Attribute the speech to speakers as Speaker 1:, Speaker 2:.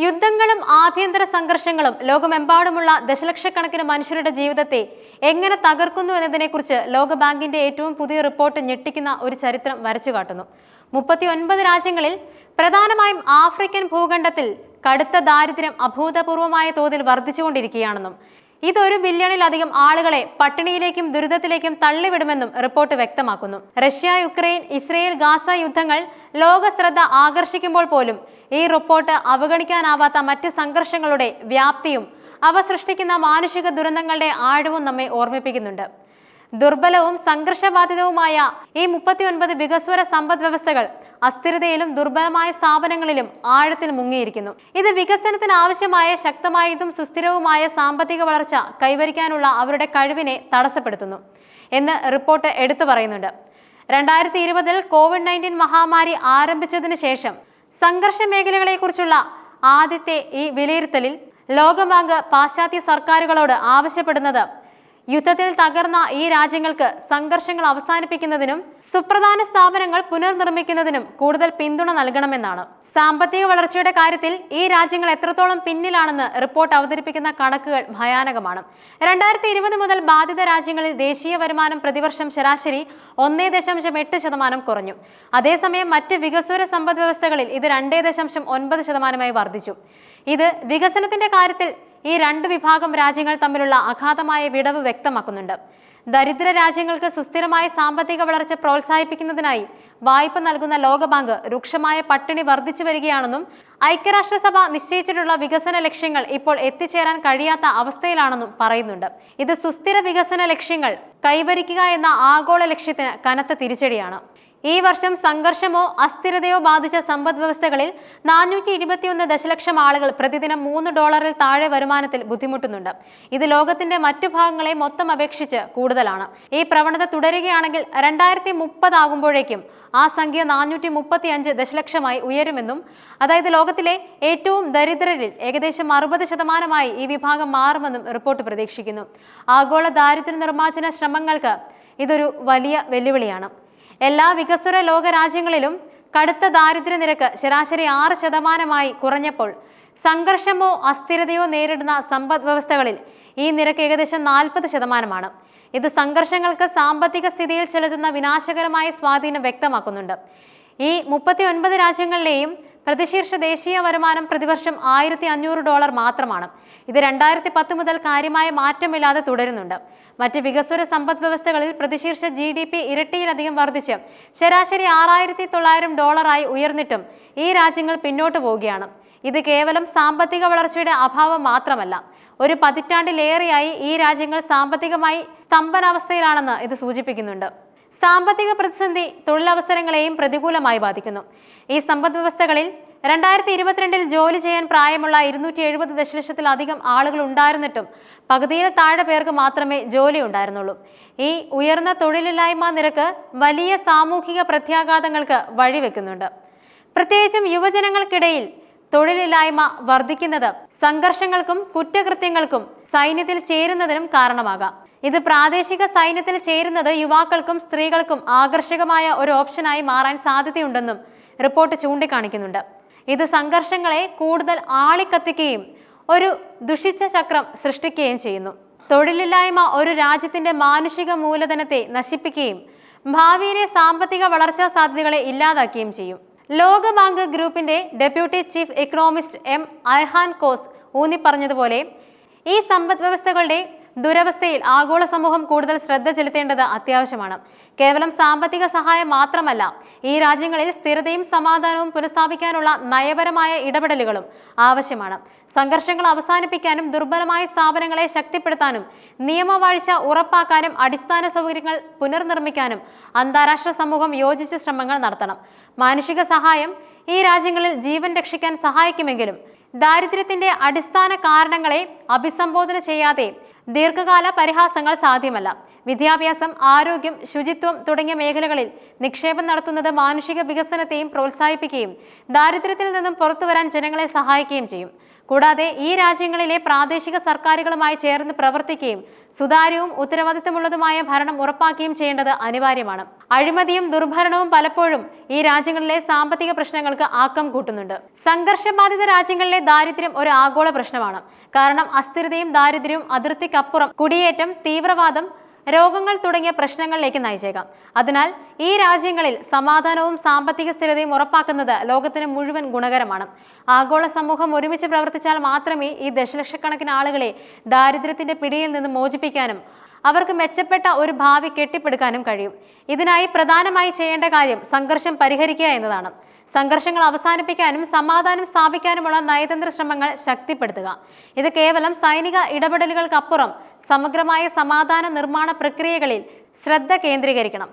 Speaker 1: യുദ്ധങ്ങളും ആഭ്യന്തര സംഘർഷങ്ങളും ലോകമെമ്പാടുമുള്ള ദശലക്ഷക്കണക്കിന് മനുഷ്യരുടെ ജീവിതത്തെ എങ്ങനെ തകർക്കുന്നു എന്നതിനെക്കുറിച്ച് ലോകബാങ്കിന്റെ ഏറ്റവും പുതിയ റിപ്പോർട്ട് ഞെട്ടിക്കുന്ന ഒരു ചരിത്രം വരച്ചു കാട്ടുന്നു മുപ്പത്തി ഒൻപത് രാജ്യങ്ങളിൽ പ്രധാനമായും ആഫ്രിക്കൻ ഭൂഖണ്ഡത്തിൽ കടുത്ത ദാരിദ്ര്യം അഭൂതപൂർവമായ തോതിൽ വർദ്ധിച്ചുകൊണ്ടിരിക്കുകയാണെന്നും ഇതൊരു ബില്യണിലധികം ആളുകളെ പട്ടിണിയിലേക്കും ദുരിതത്തിലേക്കും തള്ളിവിടുമെന്നും റിപ്പോർട്ട് വ്യക്തമാക്കുന്നു. റഷ്യ യുക്രൈൻ ഇസ്രയേൽ ഗാസ യുദ്ധങ്ങൾ ലോക ശ്രദ്ധ ആകർഷിക്കുമ്പോൾ പോലും ഈ റിപ്പോർട്ട് അവഗണിക്കാനാവാത്ത മറ്റ് സംഘർഷങ്ങളുടെ വ്യാപ്തിയും അവ സൃഷ്ടിക്കുന്ന മാനുഷിക ദുരന്തങ്ങളുടെ ആഴവും നമ്മെ ഓർമ്മിപ്പിക്കുന്നുണ്ട്. ദുർബലവും സംഘർഷബാധിതവുമായ ഈ മുപ്പത്തിയൊൻപത് വികസ്വര സമ്പദ് വ്യവസ്ഥകൾ അസ്ഥിരതയിലും ദുർബലമായ സ്ഥാപനങ്ങളിലും ആഴത്തിൽ മുങ്ങിയിരിക്കുന്നു. ഇത് വികസനത്തിന് ആവശ്യമായ ശക്തമായതും സുസ്ഥിരവുമായ സാമ്പത്തിക വളർച്ച കൈവരിക്കാനുള്ള അവരുടെ കഴിവിനെ തടസ്സപ്പെടുത്തുന്നു എന്ന് റിപ്പോർട്ട് എടുത്തു പറയുന്നുണ്ട്. രണ്ടായിരത്തി ഇരുപതിൽ കോവിഡ് നയന്റീൻ മഹാമാരി ആരംഭിച്ചതിന് ശേഷം സംഘർഷ മേഖലകളെക്കുറിച്ചുള്ള ആദ്യത്തെ ഈ വിലയിരുത്തലിൽ ലോകബാങ്ക് പാശ്ചാത്യ സർക്കാരുകളോട് ആവശ്യപ്പെടുന്നത് യുദ്ധത്തിൽ തകർന്ന ഈ രാജ്യങ്ങൾക്ക് സംഘർഷങ്ങൾ അവസാനിപ്പിക്കുന്നതിനും സുപ്രധാന സ്ഥാപനങ്ങൾ പുനർനിർമ്മിക്കുന്നതിനും കൂടുതൽ പിന്തുണ നൽകണമെന്നാണ്. സാമ്പത്തിക വളർച്ചയുടെ കാര്യത്തിൽ ഈ രാജ്യങ്ങൾ എത്രത്തോളം പിന്നിലാണെന്ന് റിപ്പോർട്ട് അവതരിപ്പിക്കുന്ന കണക്കുകൾ ഭയാനകമാണ്. രണ്ടായിരത്തി ഇരുപത് മുതൽ ബാധിത രാജ്യങ്ങളിൽ ദേശീയ വരുമാനം പ്രതിവർഷം ശരാശരി ഒന്നേ ദശാംശം എട്ട് ശതമാനം കുറഞ്ഞു. അതേസമയം മറ്റ് വികസ്വര സമ്പദ് വ്യവസ്ഥകളിൽ ഇത് രണ്ടേ ദശാംശം ഒൻപത് ശതമാനമായി വർദ്ധിച്ചു. ഇത് വികസനത്തിന്റെ കാര്യത്തിൽ ഈ രണ്ട് വിഭാഗം രാജ്യങ്ങൾ തമ്മിലുള്ള അഗാധമായ വിടവ് വ്യക്തമാക്കുന്നുണ്ട്. ദരിദ്ര രാജ്യങ്ങൾക്ക് സുസ്ഥിരമായ സാമ്പത്തിക വളർച്ച പ്രോത്സാഹിപ്പിക്കുന്നതിനായി വായ്പ നൽകുന്ന ലോകബാങ്ക് രൂക്ഷമായ പട്ടിണി വർദ്ധിച്ചു വരികയാണെന്നും ഐക്യരാഷ്ട്രസഭ നിശ്ചയിച്ചിട്ടുള്ള വികസന ലക്ഷ്യങ്ങൾ ഇപ്പോൾ എത്തിച്ചേരാൻ കഴിയാത്ത അവസ്ഥയിലാണെന്നും പറയുന്നുണ്ട്. ഇത് സുസ്ഥിര വികസന ലക്ഷ്യങ്ങൾ കൈവരിക്കുക എന്ന ആഗോള ലക്ഷ്യത്തിന് കനത്ത തിരിച്ചടിയാണ്. ഈ വർഷം സംഘർഷമോ അസ്ഥിരതയോ ബാധിച്ച സമ്പദ് വ്യവസ്ഥകളിൽ നാനൂറ്റി ഇരുപത്തിയൊന്ന് ദശലക്ഷം ആളുകൾ പ്രതിദിനം മൂന്ന് ഡോളറിൽ താഴെ വരുമാനത്തിൽ ബുദ്ധിമുട്ടുന്നുണ്ട്. ഇത് ലോകത്തിന്റെ മറ്റു ഭാഗങ്ങളെ മൊത്തം അപേക്ഷിച്ച് കൂടുതലാണ്. ഈ പ്രവണത തുടരുകയാണെങ്കിൽ രണ്ടായിരത്തി മുപ്പതാകുമ്പോഴേക്കും ആ സംഖ്യ നാനൂറ്റി മുപ്പത്തി അഞ്ച് ദശലക്ഷമായി ഉയരുമെന്നും അതായത് ലോകത്തിലെ ഏറ്റവും ദരിദ്രരിൽ ഏകദേശം അറുപത് ശതമാനമായി ഈ വിഭാഗം മാറുമെന്നും റിപ്പോർട്ട് പ്രതീക്ഷിക്കുന്നു. ആഗോള ദാരിദ്ര്യ നിർമ്മാർജന ശ്രമങ്ങൾക്ക് ഇതൊരു വലിയ വെല്ലുവിളിയാണ്. എല്ലാ വികസ്വര ലോക രാജ്യങ്ങളിലും കടുത്ത ദാരിദ്ര്യ നിരക്ക് ശരാശരി ആറ് ശതമാനമായി കുറഞ്ഞപ്പോൾ സംഘർഷമോ അസ്ഥിരതയോ നേരിടുന്ന സമ്പദ് വ്യവസ്ഥകളിൽ ഈ നിരക്ക് ഏകദേശം നാൽപ്പത് ശതമാനമാണ്. ഇത് സംഘർഷങ്ങൾക്ക് സാമ്പത്തിക സ്ഥിതിയിൽ ചെലുത്തുന്ന വിനാശകരമായ സ്വാധീനം വ്യക്തമാക്കുന്നുണ്ട്. ഈ മുപ്പത്തി ഒൻപത് രാജ്യങ്ങളിലെയും പ്രതിശീർഷ ദേശീയ വരുമാനം പ്രതിവർഷം ആയിരത്തി അഞ്ഞൂറ് ഡോളർ മാത്രമാണ്. ഇത് രണ്ടായിരത്തി പത്ത് മുതൽ കാര്യമായ മാറ്റമില്ലാതെ തുടരുന്നുണ്ട്. മറ്റ് വികസ്വര സമ്പദ് വ്യവസ്ഥകളിൽ പ്രതിശീർഷ ജി ഡി പി ഇരട്ടിയിലധികം വർദ്ധിച്ച്. ശരാശരി ആറായിരത്തി തൊള്ളായിരം ഡോളറായി ഉയർന്നിട്ടും ഈ രാജ്യങ്ങൾ പിന്നോട്ടു പോവുകയാണ്. ഇത് കേവലം സാമ്പത്തിക വളർച്ചയുടെ അഭാവം മാത്രമല്ല ഒരു പതിറ്റാണ്ടിലേറെയായി ഈ രാജ്യങ്ങൾ സാമ്പത്തികമായി സ്തംഭനാവസ്ഥയിലാണെന്ന് ഇത് സൂചിപ്പിക്കുന്നുണ്ട്. സാമ്പത്തിക പ്രതിസന്ധി തൊഴിലവസരങ്ങളെയും പ്രതികൂലമായി ബാധിക്കുന്നു. ഈ സമ്പദ് വ്യവസ്ഥകളിൽ രണ്ടായിരത്തി ഇരുപത്തിരണ്ടിൽ ജോലി ചെയ്യാൻ പ്രായമുള്ള ഇരുന്നൂറ്റി എഴുപത് ദശലക്ഷത്തിലധികം ആളുകൾ ഉണ്ടായിരുന്നിട്ടും പകുതിയിൽ താഴെ പേർക്ക് മാത്രമേ ജോലി ഉണ്ടായിരുന്നുള്ളൂ. ഈ ഉയർന്ന തൊഴിലില്ലായ്മ നിരക്ക് വലിയ സാമൂഹിക പ്രത്യാഘാതങ്ങൾക്ക് വഴിവെക്കുന്നുണ്ട്. പ്രത്യേകിച്ചും യുവജനങ്ങൾക്കിടയിൽ തൊഴിലില്ലായ്മ വർദ്ധിക്കുന്നത് സംഘർഷങ്ങൾക്കും കുറ്റകൃത്യങ്ങൾക്കും സൈന്യത്തിൽ ചേരുന്നതിനും കാരണമാകാം. ഇത് പ്രാദേശിക സൈന്യത്തിൽ ചേരുന്നത് യുവാക്കൾക്കും സ്ത്രീകൾക്കും ആകർഷകമായ ഒരു ഓപ്ഷനായി മാറാൻ സാധ്യതയുണ്ടെന്നും റിപ്പോർട്ട് ചൂണ്ടിക്കാണിക്കുന്നുണ്ട്. ഇത് സംഘർഷങ്ങളെ കൂടുതൽ ആളിക്കത്തിക്കുകയും ഒരു ദുഷിച്ച ചക്രം സൃഷ്ടിക്കുകയും ചെയ്യുന്നു. തൊഴിലില്ലായ്മ ഒരു രാജ്യത്തിന്റെ മാനുഷിക മൂലധനത്തെ നശിപ്പിക്കുകയും ഭാവിയിലെ സാമ്പത്തിക വളർച്ചാ സാധ്യതകളെ ഇല്ലാതാക്കുകയും ചെയ്യും. ലോകബാങ്ക് ഗ്രൂപ്പിന്റെ deputy chief economist M Ayhan Kose ഊന്നി പറഞ്ഞതുപോലെ ഈ സമ്പദ് വ്യവസ്ഥകളുടെ ദുരവസ്ഥയിൽ ആഗോള സമൂഹം കൂടുതൽ ശ്രദ്ധ ചെലുത്തേണ്ടത് അത്യാവശ്യമാണ്. കേവലം സാമ്പത്തിക സഹായം മാത്രമല്ല ഈ രാജ്യങ്ങളിൽ സ്ഥിരതയും സമാധാനവും പുനഃസ്ഥാപിക്കാനുള്ള നയപരമായ ഇടപെടലുകളും ആവശ്യമാണ്. സംഘർഷങ്ങൾ അവസാനിപ്പിക്കാനും ദുർബലമായ സ്ഥാപനങ്ങളെ ശക്തിപ്പെടുത്താനും നിയമവാഴ്ച ഉറപ്പാക്കാനും അടിസ്ഥാന സൗകര്യങ്ങൾ പുനർനിർമ്മിക്കാനും അന്താരാഷ്ട്ര സമൂഹം യോജിച്ച ശ്രമങ്ങൾ നടത്തണം. മാനുഷിക സഹായം ഈ രാജ്യങ്ങളിൽ ജീവൻ രക്ഷിക്കാൻ സഹായിക്കുമെങ്കിലും ദാരിദ്ര്യത്തിന്റെ അടിസ്ഥാന കാരണങ്ങളെ അഭിസംബോധന ചെയ്യാതെ ദീർഘകാല പരിഹാസങ്ങൾ സാധ്യമല്ല. വിദ്യാഭ്യാസം ആരോഗ്യം ശുചിത്വം തുടങ്ങിയ മേഖലകളിൽ നിക്ഷേപം നടത്തുന്നത് മാനുഷിക വികസനത്തെയും പ്രോത്സാഹിപ്പിക്കുകയും ദാരിദ്ര്യത്തിൽ നിന്നും പുറത്തുവരാൻ ജനങ്ങളെ സഹായിക്കുകയും ചെയ്യും. കൂടാതെ ഈ രാജ്യങ്ങളിലെ പ്രാദേശിക സർക്കാരുകളുമായി ചേർന്ന് പ്രവർത്തിക്കുകയും സുതാര്യവും ഉത്തരവാദിത്തമുള്ളതുമായ ഭരണം ഉറപ്പാക്കുകയും ചെയ്യേണ്ടത് അനിവാര്യമാണ്. അഴിമതിയും ദുർഭരണവും പലപ്പോഴും ഈ രാജ്യങ്ങളിലെ സാമ്പത്തിക പ്രശ്നങ്ങൾക്ക് ആക്കം കൂട്ടുന്നുണ്ട്. സംഘർഷബാധിത രാജ്യങ്ങളിലെ ദാരിദ്ര്യം ഒരു ആഗോള പ്രശ്നമാണ്. കാരണം അസ്ഥിരതയും ദാരിദ്ര്യവും അതിർത്തിക്കപ്പുറം കുടിയേറ്റം തീവ്രവാദം രോഗങ്ങൾ തുടങ്ങിയ പ്രശ്നങ്ങളിലേക്ക് നയിച്ചേക്കാം. അതിനാൽ ഈ രാജ്യങ്ങളിൽ സമാധാനവും സാമ്പത്തിക സ്ഥിരതയും ഉറപ്പാക്കുന്നത് ലോകത്തിന് മുഴുവൻ ഗുണകരമാണ്. ആഗോള സമൂഹം ഒരുമിച്ച് പ്രവർത്തിച്ചാൽ മാത്രമേ ഈ ദശലക്ഷക്കണക്കിന് ആളുകളെ ദാരിദ്ര്യത്തിന്റെ പിടിയിൽ നിന്ന് മോചിപ്പിക്കാനും അവർക്ക് മെച്ചപ്പെട്ട ഒരു ഭാവി കെട്ടിപ്പടുക്കാനും കഴിയും. ഇതിനായി പ്രധാനമായി ചെയ്യേണ്ട കാര്യം സംഘർഷം പരിഹരിക്കുക എന്നതാണ്. സംഘർഷങ്ങൾ അവസാനിപ്പിക്കാനും സമാധാനം സ്ഥാപിക്കാനുമുള്ള നയതന്ത്ര ശ്രമങ്ങൾ ശക്തിപ്പെടുത്തുക. ഇത് കേവലം സൈനിക ഇടപെടലുകൾക്കപ്പുറം സമഗ്രമായ സമാധാന നിർമ്മാണ പ്രക്രിയകളിൽ ശ്രദ്ധ കേന്ദ്രീകരിക്കണം.